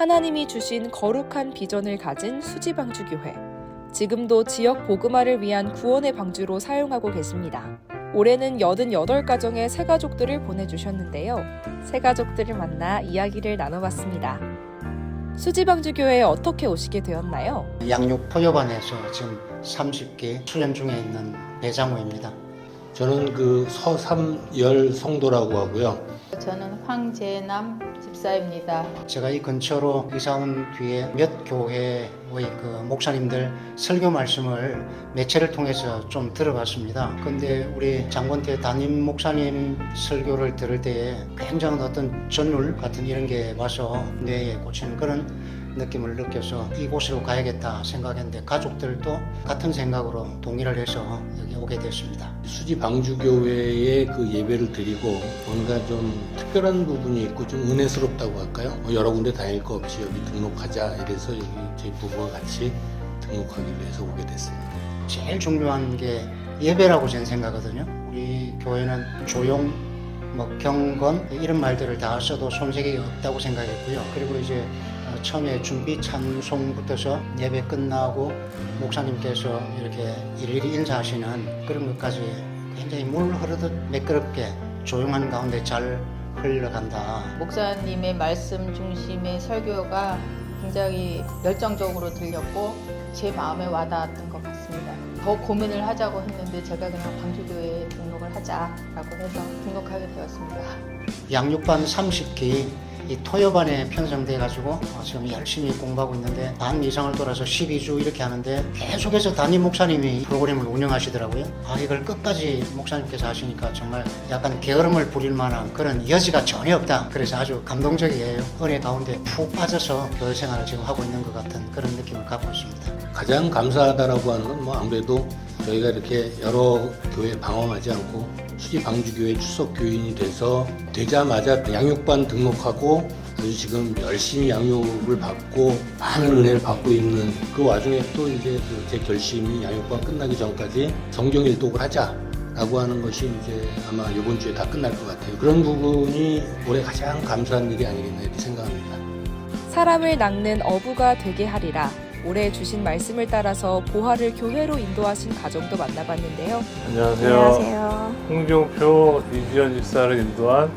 하나님이 주신 거룩한 비전을 가진 수지방주교회. 지금도 지역 복음화를 위한 구원의 방주로 사용하고 계십니다. 올해는 88가정의 새가족들을 보내주셨는데요. 새가족들을 만나 이야기를 나눠봤습니다. 수지방주교회에 어떻게 오시게 되었나요? 양육 포여반에서 지금 30기 수련 중에 있는 배장호입니다. 저는 그 서삼열 성도라고 하고요. 저는 황재남 집사입니다. 제가 이 근처로 이사 온 뒤에 몇 교회의 그 목사님들 설교 말씀을 매체를 통해서 좀 들어봤습니다. 근데 우리 장권태 담임 목사님 설교를 들을 때에 굉장한 어떤 전율 같은 이런 게 와서 뇌에 꽂히는 그런 느낌을 느껴서 이곳으로 가야겠다 생각했는데 가족들도 같은 생각으로 동의를 해서 여기 오게 됐습니다. 수지 방주교회에 그 예배를 드리고 뭔가 좀 특별한 부분이 있고 좀 은혜스럽다고 할까요? 뭐 여러 군데 다닐 거 없이 여기 등록하자 이래서 여기 저희 부부와 같이 등록하기 위해서 오게 됐습니다. 제일 중요한 게 예배라고 저는 생각하거든요. 우리 교회는 조용, 뭐 경건 이런 말들을 다 써도 손색이 없다고 생각했고요. 그리고 이제 어, 처음에 준비 찬송부터서 예배 끝나고 목사님께서 이렇게 일일이 인사하시는 그런 것까지 굉장히 물 흐르듯 매끄럽게 조용한 가운데 잘 흘러간다. 목사님의 말씀 중심의 설교가 굉장히 열정적으로 들렸고 제 마음에 와닿았던 것 같습니다. 더 고민을 하자고 했는데 제가 그냥 광주교회에 등록을 하자라고 해서 등록하게 되었습니다. 양육반 30기 이 토요반에 편성돼 가지고 어, 지금 열심히 공부하고 있는데 반 이상을 돌아서 12주 이렇게 하는데 계속해서 담임 목사님이 프로그램을 운영하시더라고요. 아 이걸 끝까지 목사님께서 하시니까 정말 약간 게으름을 부릴 만한 그런 여지가 전혀 없다. 그래서 아주 감동적이에요. 은혜 가운데 푹 빠져서 교회 생활을 지금 하고 있는 것 같은 그런 느낌을 갖고 있습니다. 가장 감사하다라고 하는 건 뭐 아무래도 저희가 이렇게 여러 교회 방황하지 않고 수지 방주교회 출석 교인이 돼서 되자마자 양육반 등록하고 아주 지금 열심히 양육을 받고 많은 은혜를 받고 있는 그 와중에 또 이제 그제 결심이 양육반 끝나기 전까지 성경 일독을 하자. 라고 하는 것이 이제 아마 이번 주에 다 끝날 것 같아요. 그런 부분이 올해 가장 감사한 일이 아니겠나 이렇게 생각합니다. 사람을 낚는 어부가 되게 하리라. 올해 주신 말씀을 따라서 보화를 교회로 인도하신 가정도 만나봤는데요. 안녕하세요. 홍종표 이지연 집사를 인도한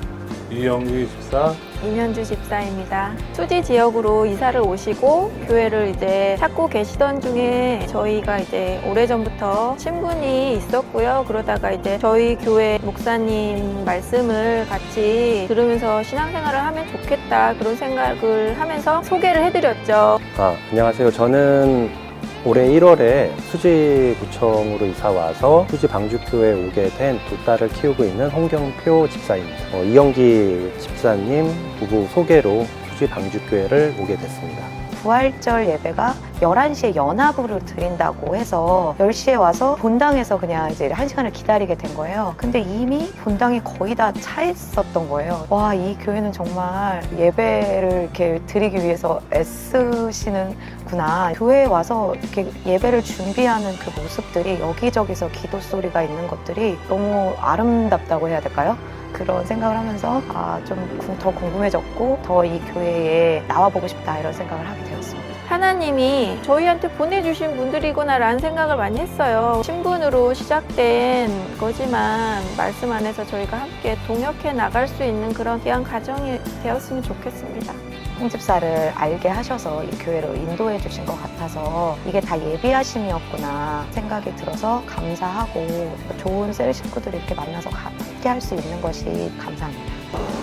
이영기 집사 임현주 집사입니다. 수지 지역으로 이사를 오시고 교회를 이제 찾고 계시던 중에 저희가 이제 오래전부터 친분이 있었고요. 그러다가 이제 저희 교회 목사님 말씀을 같이 들으면서 신앙생활을 하면 좋겠다 그런 생각을 하면서 소개를 해드렸죠. 아, 안녕하세요. 저는 올해 1월에 수지구청으로 이사 와서 수지 방주교에 오게 된 두 딸을 키우고 있는 홍경표 집사입니다. 어, 이영기 집사님 부부 소개로 수지 방주교회를 오게 됐습니다. 부활절 예배가 11시에 연합으로 드린다고 해서 10시에 와서 본당에서 그냥 이제 1시간을 기다리게 된 거예요. 근데 이미 본당이 거의 다 차 있었던 거예요. 와, 이 교회는 정말 예배를 이렇게 드리기 위해서 애쓰시는구나. 교회에 와서 이렇게 예배를 준비하는 그 모습들이 여기저기서 기도 소리가 있는 것들이 너무 아름답다고 해야 될까요? 그런 생각을 하면서 아, 좀 더 궁금해졌고 더 이 교회에 나와보고 싶다 이런 생각을 하게 되었습니다. 하나님이 저희한테 보내주신 분들이구나라는 생각을 많이 했어요. 신분으로 시작된 거지만 말씀 안에서 저희가 함께 동역해 나갈 수 있는 그런 귀한 가정이 되었으면 좋겠습니다. 홍 집사를 알게 하셔서 이 교회로 인도해 주신 것 같아서 이게 다 예비하심이었구나 생각이 들어서 감사하고 좋은 셀 식구들을 이렇게 만나서 함께 할 수 있는 것이 감사합니다.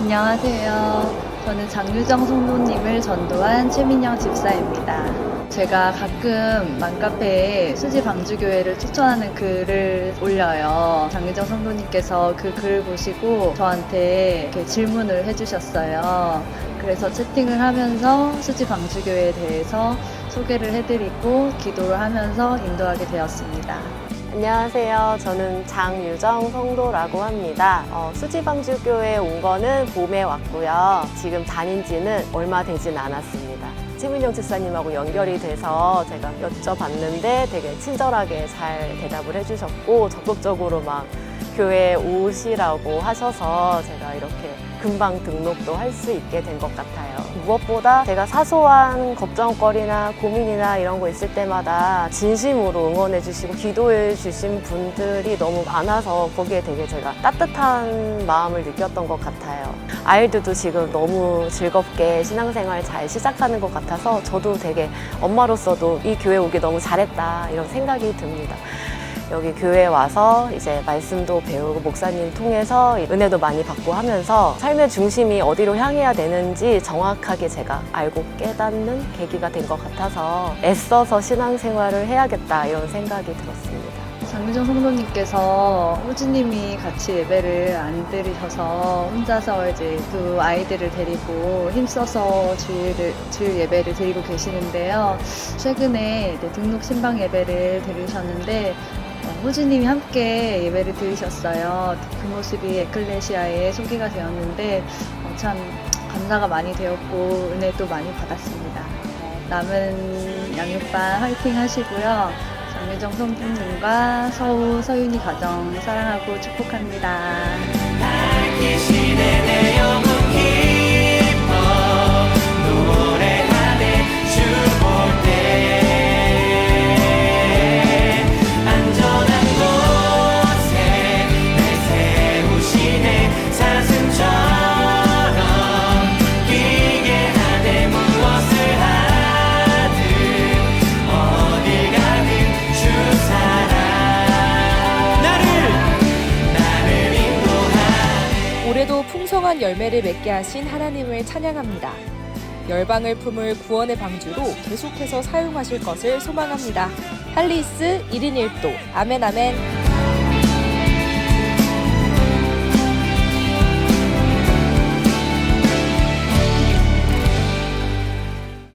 안녕하세요. 저는 장유정 성도님을 전도한 최민영 집사입니다. 제가 가끔 맘카페에 수지 방주교회를 추천하는 글을 올려요. 장유정 성도님께서 그 글을 보시고 저한테 이렇게 질문을 해주셨어요. 그래서 채팅을 하면서 수지 방주교회에 대해서 소개를 해드리고 기도를 하면서 인도하게 되었습니다. 안녕하세요. 저는 장유정 성도라고 합니다. 어, 수지방주교에 온 거는 봄에 왔고요. 지금 다닌 지는 얼마 되진 않았습니다. 최민영 집사님하고 연결이 돼서 제가 여쭤봤는데 되게 친절하게 잘 대답을 해주셨고 적극적으로 막 교회에 오시라고 하셔서 제가 이렇게 금방 등록도 할 수 있게 된 것 같아요. 무엇보다 제가 사소한 걱정거리나 고민이나 이런 거 있을 때마다 진심으로 응원해 주시고 기도해 주신 분들이 너무 많아서 거기에 되게 제가 따뜻한 마음을 느꼈던 것 같아요. 아이들도 지금 너무 즐겁게 신앙생활 잘 시작하는 것 같아서 저도 되게 엄마로서도 이 교회 오기 너무 잘했다 이런 생각이 듭니다. 여기 교회에 와서 이제 말씀도 배우고 목사님 통해서 은혜도 많이 받고 하면서 삶의 중심이 어디로 향해야 되는지 정확하게 제가 알고 깨닫는 계기가 된 것 같아서 애써서 신앙생활을 해야겠다 이런 생각이 들었습니다. 장유정 성도님께서 호주님이 같이 예배를 안 드리셔서 혼자서 이제 두 아이들을 데리고 힘써서 주일, 주일 예배를 드리고 계시는데요. 최근에 등록 신방 예배를 드리셨는데 어, 호주님이 함께 예배를 드리셨어요. 그 모습이 에클레시아에 소개가 되었는데 어, 참 감사가 많이 되었고 은혜도 많이 받았습니다. 어, 남은 양육반 화이팅 하시고요. 장유정 성부님과 서우 서윤이 가정 사랑하고 축복합니다. 풍성한 열매를 맺게 하신 하나님을 찬양합니다. 열방을 품을 구원의 방주로 계속해서 사용하실 것을 소망합니다. 할리스 1인 1도 아멘 아멘